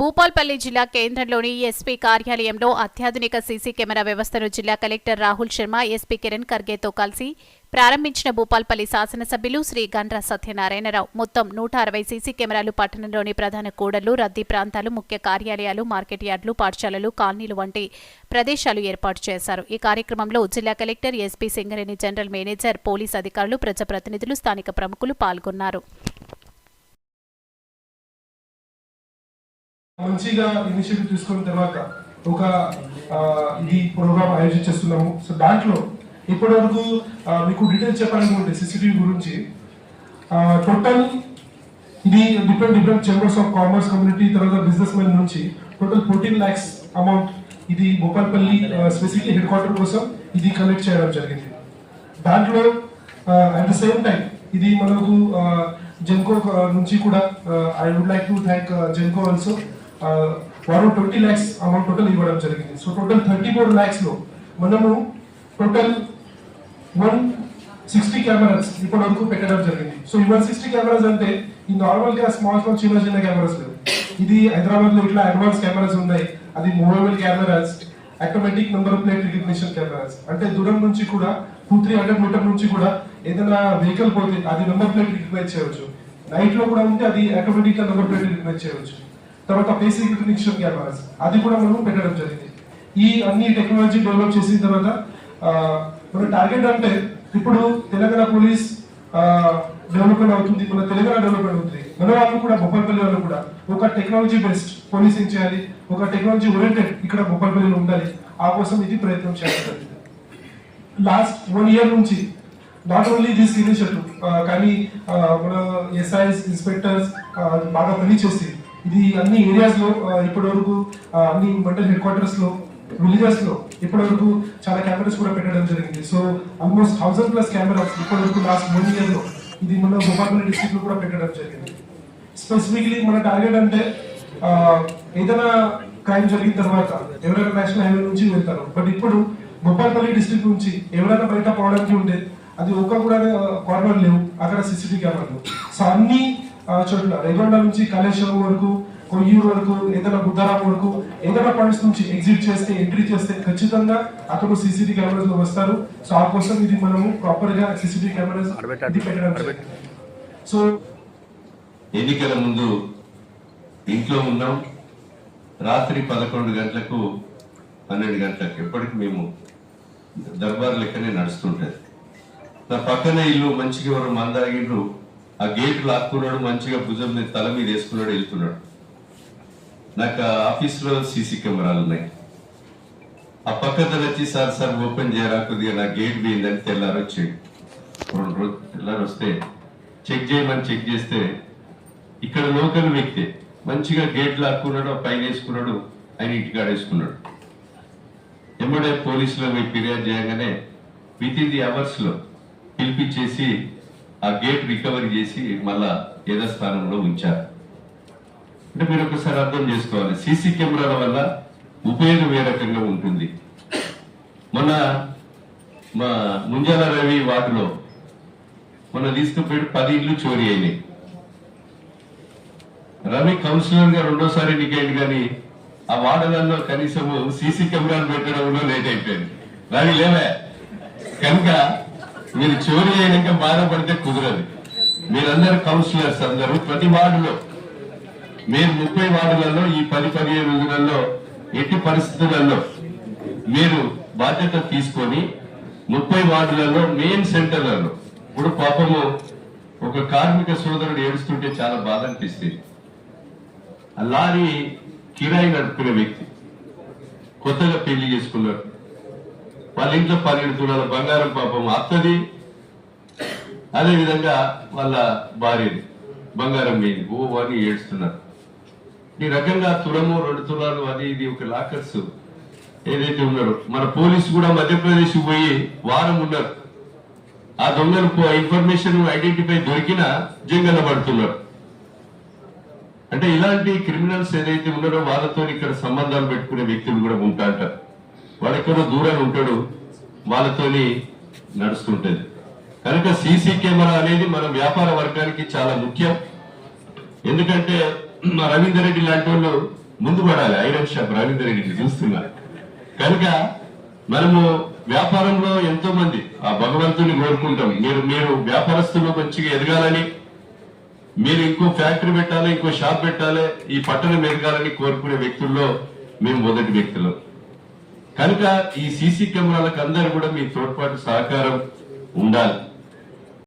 భూపాల్పల్లి జిల్లా కేంద్రంలోని ఎస్పీ కార్యాలయంలో అత్యాధునిక సీసీ కెమెరా వ్యవస్థను జిల్లా కలెక్టర్ రాహుల్ శర్మ ఎస్పీ కిరణ్ ఖర్గేతో కలిసి ప్రారంభించిన భూపాల్పల్లి శాసనసభ్యులు శ్రీ గండ్ర సత్యనారాయణరావు. మొత్తం నూట అరవై సీసీ కెమెరాలు పట్టణంలోని ప్రధాన కూడళ్ళు రద్దీ ప్రాంతాలు ముఖ్య కార్యాలయాలు మార్కెట్ యార్డులు పాఠశాలలు కాలనీలు వంటి ప్రదేశాలు ఏర్పాటు చేశారు. ఈ కార్యక్రమంలో జిల్లా collector SP Singareni general manager police అధికారులు ప్రజాప్రతినిధులు స్థానిక ప్రముఖులు పాల్గొన్నారు. మంచిగా ఇనిషియేటివ్ తీసుకున్న తర్వాత ఒక ఇది ప్రోగ్రామ్ ఆయోజించేస్తున్నాము చేస్తున్నాము. సో దాంట్లో ఇప్పటి వరకు మీకు డీటెయిల్స్ చెప్పాలనుకుంటే సిసిటీవీ గురించి టోటల్ ఇది different different chambers of commerce community తర్వాత బిజినెస్ మెన్ నుంచి టోటల్ ఫోర్టీన్ ల్యాక్స్ అమౌంట్ ఇది భోపాల్పల్లి స్పెసిఫిక్ హెడ్ క్వార్టర్ కోసం ఇది కలెక్ట్ చేయడం జరిగింది. దాంట్లో అట్ ద సేమ్ టైం ఇది మనకు జెన్కో నుంచి కూడా I would like to thank Genco also వారు ట్వంటీ ల్యాక్స్ అమౌంట్ టోటల్ ఇవ్వడం జరిగింది. సో టోటల్ థర్టీ ఫోర్ ల్యాక్స్లో మనము టోటల్ వన్ సిక్స్టీ కెమెరాస్ ఇప్పటి వరకు పెట్టడం జరిగింది. సో ఈ వన్ సిక్స్టీ కెమెరాస్ అంటే ఈ నార్మల్గా స్మాల్ స్మాల్ చిన్న చిన్న కెమెరాస్ లేవు. ఇది హైదరాబాద్లో ఇట్లా అడ్వాన్స్ కెమెరాస్ ఉన్నాయి. అది movable cameras automatic number plate recognition cameras. అంటే దూరం నుంచి కూడా టూ త్రీ హండ్రెడ్ మీటర్ నుంచి కూడా ఏదైనా వెహికల్ పోతే అది నెంబర్ ప్లేట్ రికగ్నైజ్ చేయవచ్చు. నైట్లో కూడా ఉంటే అది ఆటోమేటిక్గా నెంబర్ ప్లేట్ రికగ్నైజ్ చేయవచ్చు. తర్వాత బేసిక్ రికగ్నిషన్ కెమెరాస్ అది కూడా మనం పెట్టడం జరిగింది. ఈ అన్ని టెక్నాలజీ డెవలప్ చేసిన తర్వాత మన టార్గెట్ అంటే ఇప్పుడు తెలంగాణ పోలీస్ డెవలప్మెంట్ అవుతుంది మన తెలంగాణ డెవలప్మెంట్ అవుతుంది. మన వాళ్ళు కూడా బొప్పల్పల్లి వాళ్ళు కూడా ఒక టెక్నాలజీ బెస్ట్ పోలీసింగ్ చేయాలి? ఒక టెక్నాలజీ ఓరియంటెడ్ ఇక్కడ బొప్పల్పల్లిలో ఉండాలి. ఆ కోసం ఇది ప్రయత్నం చేయాలి. లాస్ట్ వన్ ఇయర్ నుంచి నాట్ ఓన్లీ దిస్ ఇనిషియేటివ్ కానీ మన ఎస్ఐస్ ఇన్స్పెక్టర్స్ బాగా పనిచేసి ఇది అన్ని ఏరియాస్లో ఇప్పటి వరకు అన్ని మండల్ హెడ్ క్వార్టర్స్లో విలేజెస్లో ఇప్పటి వరకు చాలా కెమెరాస్ కూడా పెట్టడం జరిగింది. So almost thousand plus cameras ఇప్పటి వరకు లాస్ట్ వన్ ఇయర్లో ఇది మన భూపాలపల్లి డిస్ట్రిక్ట్లో కూడా పెట్టడం జరిగింది. స్పెసిఫిక్లీ మన టార్గెట్ అంటే ఏదైనా క్రైమ్ జరిగిన తర్వాత ఎవరైనా నేషనల్ హైవే నుంచి వెళ్తారు. బట్ ఇప్పుడు గోపాల్పల్లి డిస్ట్రిక్ట్ నుంచి ఎవరైనా బయట పోవడానికి ఉంటే అది ఒక్క కూడా కార్నర్ లేవు. అక్కడ సీసీటీవీ కెమెరాలు సో అన్ని ఆ, చోట్ల రేగొండ నుంచి కాళేశ్వరం వరకు కొయ్యూరు వరకు ఏదైనా బుద్ధారాం వరకు ఏదైనా పాయింట్స్ నుంచి ఎగ్జిట్ చేస్తే ఎంట్రీ చేస్తే ఖచ్చితంగా అతను సీసీటీవీ కెమెరాస్లో వస్తారు. సో ఆ కోసం ఇది మనము ప్రాపర్గా సీసీటీవీ కెమెరాస్ పెట్టడం. సో ఎన్నికల ముందు ఇంట్లో ఉన్నాం. రాత్రి పదకొండు గంటలకు పన్నెండు గంటలకు ఎప్పటికి మేము దర్బార్ లెక్కనే నడుస్తుంటది. నా పక్కన ఇల్లు మంచిగా ఎవరు మందాగిండ్రు. ఆ గేట్ లాక్కున్నాడు మంచిగా భుజం మీద తల మీద వేసుకున్నాడు వెళ్తున్నాడు. నాకు ఆ ఆఫీస్లో సీసీ కెమెరాలు ఉన్నాయి. ఆ పక్కన వచ్చి సార్ సార్ ఓపెన్ చేయరా కొద్దిగా నా గేట్ పోయిందని తెల్లారు వచ్చాడు. రెండు రోజు తెల్లారు వస్తే చెక్ చేయమని చెక్ చేస్తే ఇక్కడ లోకల్ వ్యక్తి మంచిగా గేట్ లాక్కున్నాడు పైన వేసుకున్నాడు ఆయన ఇంటికాడ వేసుకున్నాడు. ఎమ్మడే పోలీసులో పోయి ఫిర్యాదు చేయగానే విత్ ఇన్ ది అవర్స్లో పిలిపించేసి ఆ గేట్ రికవరీ చేసి మళ్ళా యథాస్థానంలో ఉంచారు. అంటే మీరు ఒకసారి అర్థం చేసుకోవాలి. సీసీ కెమెరాల వల్ల ఉపయోగం ఏ రకంగా ఉంటుంది? మొన్న మా ముంజాల రవి వార్డులో మొన్న తీసుకుపోయి పది ఇళ్ళు చోరీ అయినాయి. రవి కౌన్సిలర్గా రెండోసారి ఎన్నికైంది కానీ ఆ వార్డులలో కనీసం సీసీ కెమెరాలు పెట్టడంలో లేట్ అయిపోయింది. రవి లేవే. కనుక మీరు చోరీ అయినాక బాధపడితే కుదరదు. మీరందరు కౌన్సిలర్స్ అందరూ ప్రతి వార్డులో. మీరు ముప్పై వార్డులలో ఈ పది పదిహేను రోజులలో ఎట్టి పరిస్థితులలో మీరు బాధ్యత తీసుకొని ముప్పై వార్డులలో మెయిన్ సెంటర్లలో ఇప్పుడు పాపము ఒక కార్మిక సోదరుడు ఏడుస్తుంటే చాలా బాధ అనిపిస్తుంది. ఆ లారీ కిరాయి నడుపుకునే వ్యక్తి. కొత్తగా పెళ్ళి చేసుకున్నాడు. వాళ్ళ ఇంట్లో పన్నెండు తులాల బంగారం పాపం అత్తది అదే విధంగా వాళ్ళ భార్యది బంగారం మీద. ఓ అని ఏడుస్తున్నారు. ఈ రకంగా తులము రెండు తులాలు అది ఇది ఒక లాకర్స్ ఏదైతే ఉన్నారో మన పోలీసు కూడా మధ్యప్రదేశ్ పోయి వారం ఉన్నారు. ఆ దొంగలు ఇన్ఫర్మేషన్ ఐడెంటిఫై దొరికినా జంగల పడుతున్నారు. అంటే ఇలాంటి క్రిమినల్స్ ఏదైతే ఉన్నారో వాళ్ళతో ఇక్కడ సంబంధాలు పెట్టుకునే వ్యక్తులు కూడా ఉంటారట వాడెక్కడో దూరంగా ఉంటాడు వాళ్ళతోని నడుస్తుంటది. కనుక సీసీ కెమెరా అనేది మన వ్యాపార వర్గానికి చాలా ముఖ్యం. ఎందుకంటే మా రవీందర్ రెడ్డి లాంటి వాళ్ళు ముందు పడాలి. ఐరక్ష రవీందర్ రెడ్డిని చూస్తున్నారు కనుక మనము వ్యాపారంలో ఎంతో మంది ఆ భగవంతుని కోరుకుంటాం. మీరు మీరు వ్యాపారస్తులు మంచిగా ఎదగాలని మీరు ఇంకో ఫ్యాక్టరీ పెట్టాలి ఇంకో షాప్ పెట్టాలి ఈ పట్టణం ఎదగాలని కోరుకునే వ్యక్తుల్లో మేము మొదటి వ్యక్తులు. కనుక ఈ సీసీ కెమెరాలకు అందరూ కూడా మీ తోడ్పాటు సహకారం ఉండాలి.